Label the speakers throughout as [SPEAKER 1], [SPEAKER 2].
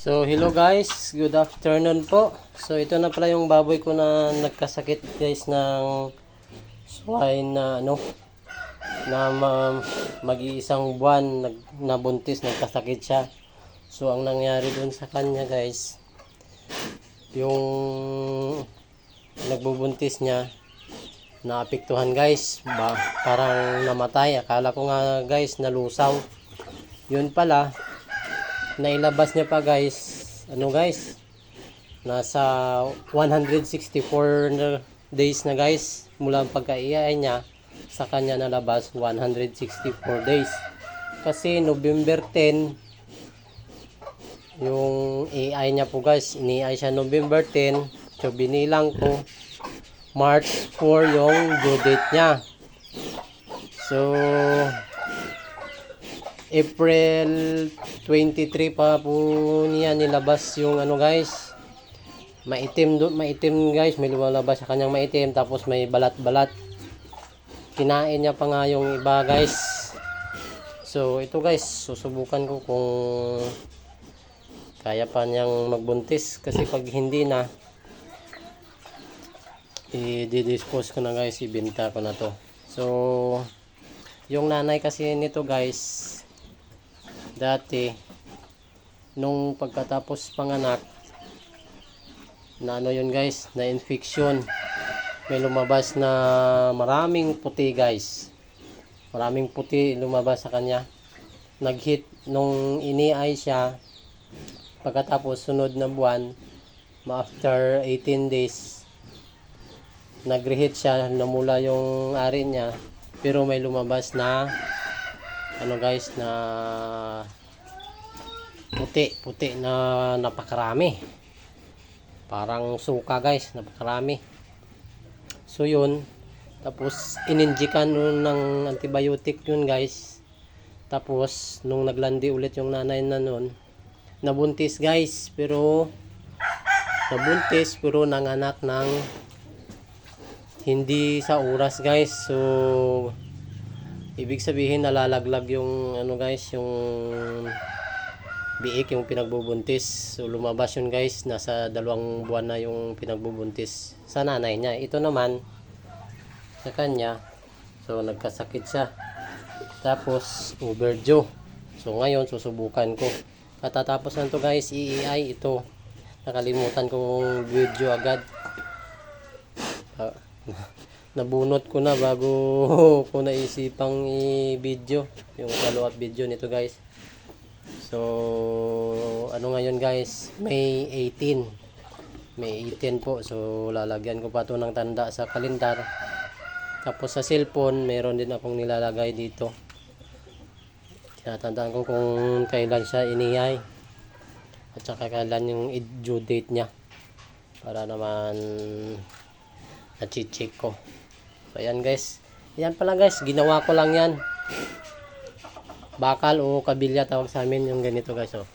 [SPEAKER 1] So, hello guys. Good afternoon po. So, ito na pala yung baboy ko na nagkasakit guys ng swine na ano na ma- mag-iisang buwan nag, nabuntis, nagkasakit siya. So, ang nangyari dun sa kanya guys, yung nagbubuntis niya, naapektuhan guys. Ba, parang namatay. Akala ko nga guys, nalusaw. Yun pala, nailabas niya pa guys. Ano guys? Nasa 164 na days na guys. Mula ang pagkaiyain niya sa kanya nalabas 164 days. Kasi November 10 yung AI niya po guys. ini-AI siya November 10 so binilang ko March 4 yung due date niya. So April 23 pa po niya nilabas yung ano guys. Maitim do, maitim guys, may lumalabas sa kanyang maitim tapos may balat-balat. Kinain niya pa nga yung iba guys. So ito guys, susubukan ko kung kaya pa niyang magbuntis kasi pag hindi na i-dispose ko na guys, ibenta ko na to. So yung nanay kasi nito guys dati nung pagkatapos panganak na ano yun guys na infection may lumabas na maraming puti guys. Maraming puti lumabas sa kanya. Naghit nung iniay siya pagkatapos sunod na buwan after 18 days nagrehit siya namula yung ari niya pero may lumabas na ano guys na puti puti na napakarami. Parang suka guys napakarami. So yun tapos ininjikan nun ng antibiotic yun guys. Tapos nung naglandi ulit yung nanay na nun nabuntis guys pero nabuntis pero nanganak ng hindi sa oras guys. So Ibig sabihin nalalaglag yung ano guys, yung biik yung pinagbubuntis. So lumabas yun guys, nasa dalawang buwan na yung pinagbubuntis sa nanay niya. Ito naman sa kanya, so nagkasakit siya. Tapos overdue. So ngayon susubukan ko. Katatapos na to guys, EEI ito. Nakalimutan kong video agad. Ah, nabunot ko na bago ko naisipang i-video yung follow-up video nito guys. So ano ngayon guys? May 18 May 18 po. So lalagyan ko pa to ng tanda sa kalendar. Tapos sa cellphone meron din akong nilalagay dito. Tinatandaan ko kung kailan siya iniyay at saka kailan yung due date niya. Para naman na-check ko Ayan guys. Ayan pala guys, ginawa ko lang yan. Bakal o kabilya tawag sa amin yung ganito guys. Oh.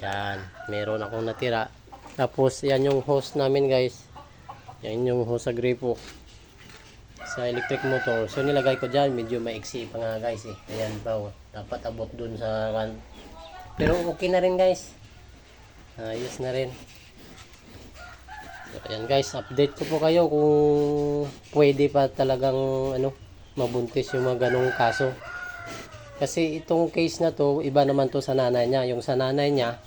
[SPEAKER 1] Yan, meron akong natira. Tapos, yan yung hose namin guys. Yan yung hose sa gripo. Sa electric motor. So, nilagay ko dyan. Medyo maiksi pa nga guys eh. Ayan pa oh. Dapat abot dun sa. Pero okay na rin guys. Ayos na rin. Ayan guys, update ko po kayo kung pwede pa talagang ano, mabuntis yung mga ganong kaso. Kasi itong case na to, iba naman to sa nanay niya. Yung sa nanay niya,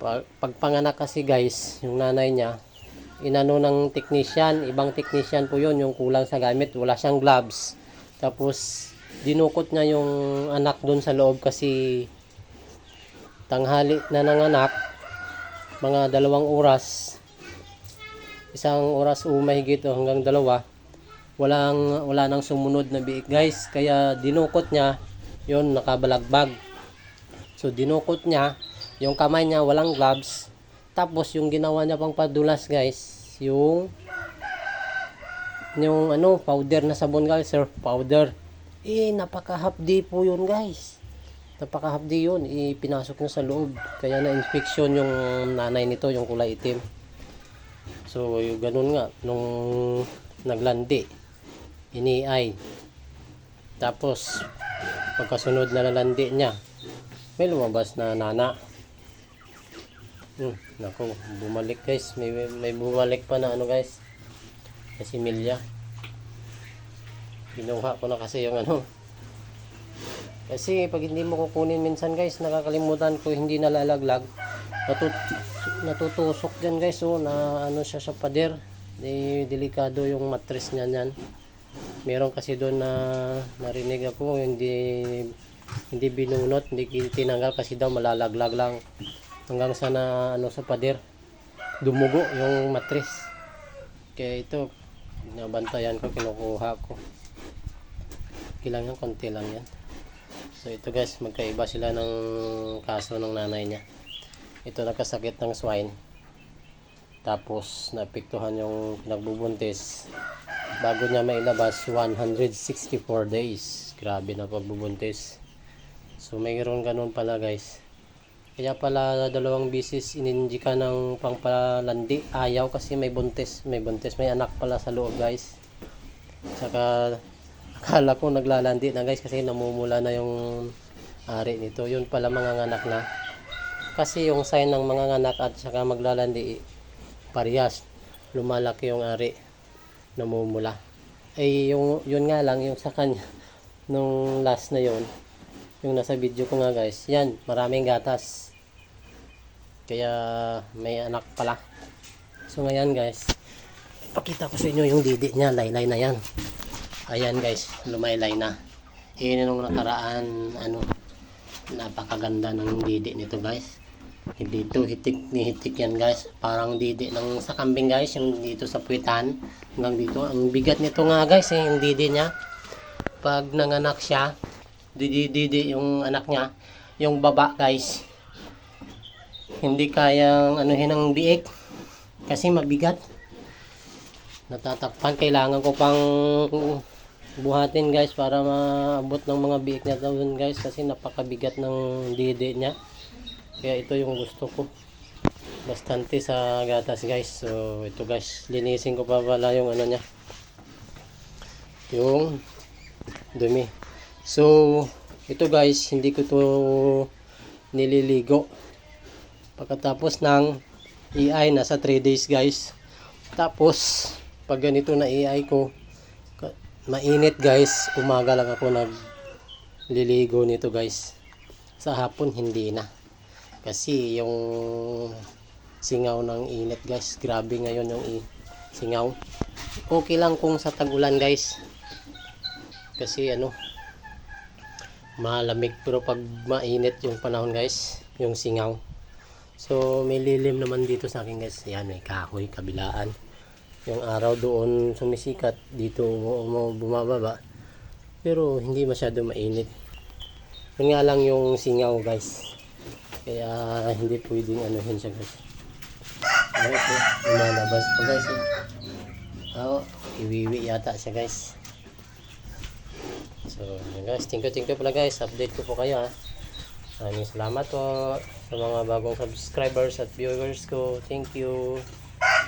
[SPEAKER 1] pag, pagpanganak kasi guys, yung nanay niya, inano ng technician, ibang technician po yon yung kulang sa gamit, wala siyang gloves. Tapos, dinukot niya yung anak doon sa loob kasi tanghali na nanganak, mga dalawang oras, isang oras o mahigit o hanggang dalawa walang wala nang sumunod na biik guys. Kaya dinukot niya yon nakabalagbag. So dinukot niya yung kamay niya walang gloves. Tapos yung ginawa niya pang padulas guys yung yung ano powder na sabon guys surf powder. Eh napakahapdi po yun guys. Napakahapdi yun. Ipinasok niya sa loob. Kaya na infection yung nanay nito yung kulay itim So, yung ganun nga, nung naglandi, iniay. Tapos, pagkasunod na nalandi niya, may lumabas na nana. Hmm, nako, bumalik guys. May, may bumalik pa na ano guys. Kasi milya. Kinuha ko na kasi yung ano. Kasi pag hindi mo kukunin minsan guys, nakakalimutan ko hindi nalalaglag. Natut natutusok dyan guys, oh, na ano siya sa pader. Di, delikado yung mattress niya niyan. Meron kasi doon na narinig ako, hindi hindi binunot, hindi tinanggal kasi daw malalaglag lang. Hanggang sa na ano sa pader, dumugo yung mattress. Kaya ito, nabantayan ko, kinukuha ko. Kailangan konti lang yan. So ito guys, magkaiba sila ng kaso ng nanay niya. Ito nagkasakit ng swine. Tapos napiktuhan yung pinagbubuntis. Bago niya mailabas, 164 days. Grabe na pagbubuntis. So mayroon ganun pala guys. Kaya pala dalawang bisis ininji ka ng pangpalandi. Ayaw kasi may buntis. May buntis. May anak pala sa loob guys. Saka akala ko naglalandi na guys kasi namumula na yung ari nito. Yun pala mga anak na. Kasi yung sign ng mga anak at saka maglalandi parehas. Lumalaki yung ari. Namumula. Eh yung yun nga lang yung sa kanya nung last na yun yung nasa video ko nga guys yan maraming gatas kaya may anak pala so ngayon guys pakita ko sa inyo yung didi niya laylay na yan ayan guys lumaylay na yun yung nakaraan ano napakaganda ng didi nito guys dito hitik ni hitik yan guys. Parang didi ng sa kambing guys yung dito sa puwitan. Hanggang dito. Ang bigat nito nga guys eh, yung didi niya. Pag nanganak siya didi didi yung anak niya yung baba guys. Hindi kayang anuhin ng biik kasi mabigat. Natatakpan. Kailangan ko pang buhatin guys para maabot ng mga biik niya doon guys kasi napakabigat ng didi niya kaya ito yung gusto ko. Bastante sa gatas guys. So ito guys. Linisin ko pa pala yung ano niya. Yung dumi. So ito guys. Hindi ko to nililigo. Pagkatapos ng EI nasa 3 days guys. Tapos pag ganito na EI ko mainit guys. Umaga lang ako nagliligo nito guys. Sa hapon hindi na kasi yung singaw ng init guys grabe ngayon yung singaw. Okay lang kung sa tag-ulan guys. Kasi ano malamig. Pero pag mainit yung panahon guys yung singaw. So may lilim naman dito sa akin guys. Yan may kahoy kabilaan. Yung araw doon sumisikat. Dito bumababa. Pero hindi masyado mainit. Yun nga lang yung singaw guys kaya hindi pwedeng anuhin siya guys ano po lumalabas po guys eh. oh, iwiwi yata siya guys So, guys, thank you, thank you pala guys. Update ko po kayo ha. Maraming salamat po sa mga bagong subscribers at viewers ko. Thank you.